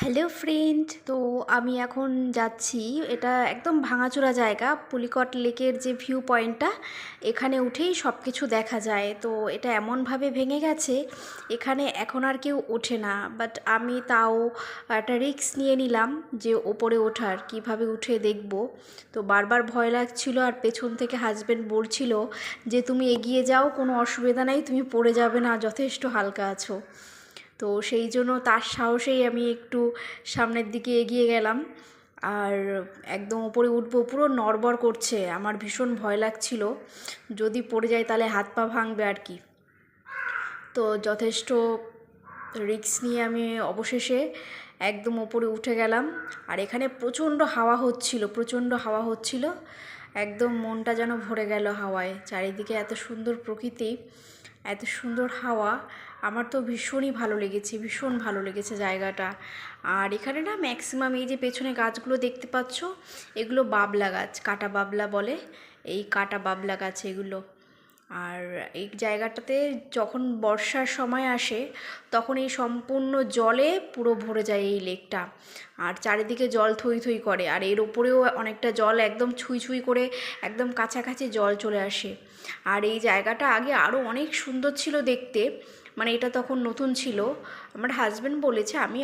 Hello friend তো আমি এখন যাচ্ছি, এটা একদম ভাঙাচোরা জায়গা, পুলিকট লেকের যে ভিউ পয়েন্টটা এখানে উঠেই সব কিছু দেখা যায়। তো এটা এমনভাবে ভেঙে গেছে, এখানে এখন আর কেউ ওঠে না। বাট আমি তাও একটা রিস্ক নিয়ে নিলাম যে ওপরে ওঠার, কীভাবে উঠে দেখব। তো বারবার ভয় লাগছিল আর পেছন থেকে হাজব্যান্ড বলছিল যে, তুমি এগিয়ে যাও, কোনো অসুবিধা নাই, তুমি পড়ে যাবে না, যথেষ্ট হালকা আছো। তো সেই জন্য তার সাহসেই আমি একটু সামনের দিকে এগিয়ে গেলাম। আর একদম ওপরে উঠবো, পুরো নড়বড় করছে, আমার ভীষণ ভয় লাগছিল। যদি পড়ে যায় তাহলে হাত পা ভাঙবে আর কি। তো যথেষ্ট রিস্ক নিয়ে আমি অবশেষে একদম ওপরে উঠে গেলাম। আর এখানে প্রচণ্ড হাওয়া হচ্ছিল, প্রচণ্ড হাওয়া হচ্ছিল। একদম মনটা যেন ভরে গেল হাওয়ায়, চারিদিকে এত সুন্দর প্রকৃতি। এত সুন্দর হাওয়া। আমার তো ভীষণই ভালো লেগেছে, ভীষণ ভালো লেগেছে জায়গাটা। আর এখানে না ম্যাক্সিমাম এই যে পেছনে গাছগুলো দেখতে পাচ্ছ, এগুলো বাবলা গাছ, কাটা বাবলা বলে। এই কাটা বাবলা গাছ এগুলো। আর এই জায়গাটাতে যখন বর্ষার সময় আসে, তখন এই সম্পূর্ণ জলে পুরো ভরে যায় এই লেকটা। আর চারিদিকে জল থই থই করে, আর এর ওপরেও অনেকটা জল একদম ছুঁই ছুঁই করে একদম কাছাকাছি জল চলে আসে। আর এই জায়গাটা আগে আরও অনেক সুন্দর ছিল দেখতে মানে এটা তখন নতুন ছিল। আমার হাজব্যান্ড বলেছে, আমি